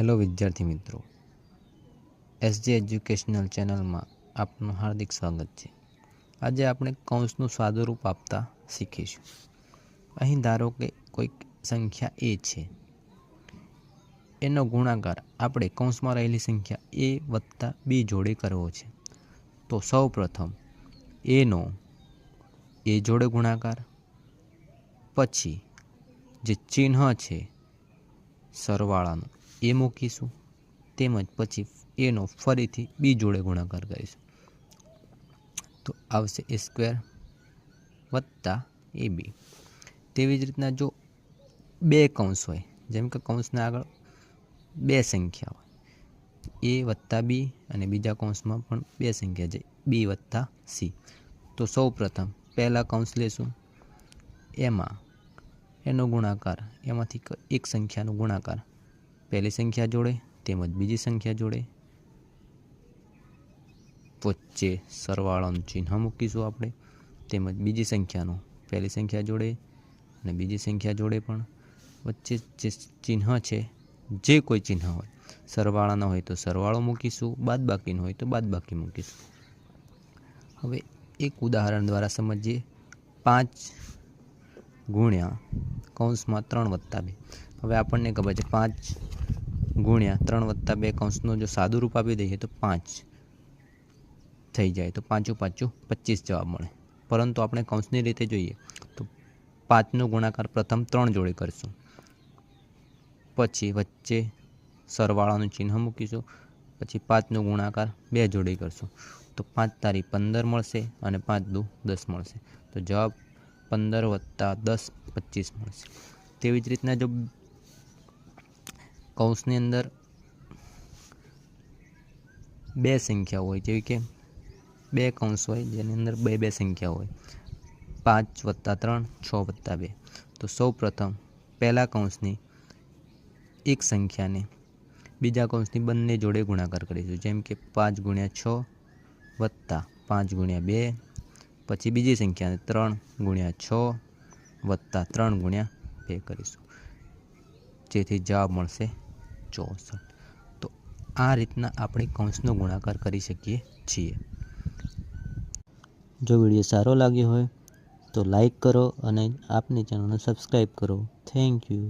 Hello વિદ્યાર્થી મિત્રો. SG educational ચેનલમાં આપનું હાર્દિક સ્વાગત છે. આજે આપણે કૌંસનું સ્વાદુરૂપ આપતા શીખીશું. અહીં ધારો કે કોઈક સંખ્યા એ છે. એનો ગુણાકાર આપણે કૌંસમાં રહેલી સંખ્યા એ વત્તા બી જોડે કરવો છે. તો સૌ પ્રથમ એનો એ જોડે ગુણાકાર, પછી જે ચિહ્ન છે સરવાળાનું એ મૂકીશું. તેમજ પછી એનો ફરીથી બી જોડે ગુણાકાર કરીશું. તો આવશે એ સ્ક્વેર વત્તા એ બી. તેવી જ રીતના જો બે કૌંસ હોય, જેમ કે કૌંસના આગળ બે સંખ્યા હોય, એ વત્તા બી અને બીજા કૌંસમાં પણ બે સંખ્યા છે, બી વત્તા સી. તો સૌ પ્રથમ પહેલાં કૌંસ લેશું. એમાં એનો ગુણાકાર, એમાંથી એક સંખ્યાનો ગુણાકાર પહેલી સંખ્યા જોડે, તેમજ બીજી સંખ્યા જોડે. વચ્ચે સરવાળાનું ચિહ્ન મૂકીશું આપણે, તેમજ બીજી સંખ્યાનું પહેલી સંખ્યા જોડે અને બીજી સંખ્યા જોડે પણ. વચ્ચે જે ચિહ્ન છે, જે કોઈ ચિહ્ન હોય સરવાળાનો હોય તો સરવાળો મૂકીશું, બાદબાકીનો હોય તો બાદબાકી મૂકીશું. હવે એક ઉદાહરણ દ્વારા સમજીએ. પાંચ ગુણ્યા કૌંસમાં ત્રણ વત્તા બે. હવે આપણને ખબર છે પાંચ ગુણ્યા ત્રણ વત્તા બે કૌંસનું જો સાદું રૂપ આપી દઈએ તો પાંચ થઈ જાય. તો પાંચું પાંચું પચીસ જવાબ મળે. પરંતુ આપણે કૌંસની રીતે જોઈએ તો પાંચનો ગુણાકાર પ્રથમ ત્રણ જોડે કરીશું. પછી વચ્ચે સરવાળાનું ચિહ્ન મૂકીશું. પછી પાંચનો ગુણાકાર બે જોડે કરશું. તો પાંચ તારી પંદર મળશે અને પાંચ દુ દસ મળશે. તો જવાબ પંદર વત્તા દસ પચીસ મળશે. તેવી જ રીતના જો કૌંસની અંદર બે સંખ્યા હોય, જેવી કે બે કૌંસ હોય, જેની અંદર બે બે સંખ્યા હોય. પાંચ વત્તા ત્રણ, છ વત્તા બે. તો સૌ પ્રથમ પહેલા કૌંસની એક સંખ્યાને બીજા કૌંસની બંને જોડે ગુણાકાર કરીશું. જેમ કે પાંચ ગુણ્યા છ વત્તા પાંચ ગુણ્યા બે, પછી બીજી સંખ્યાને ત્રણ ગુણ્યા છ વત્તા ત્રણ ગુણ્યા બે કરીશું. જેથી જવાબ મળશે ચોસઠ. તો આ રીતના આપણે કૌંસનો ગુણાકાર કરી શકીએ છીએ. જો વીડિયો સારો લાગ્યો હોય તો લાઈક કરો અને આપની ચેનલને સબસ્ક્રાઈબ કરો. Thank you.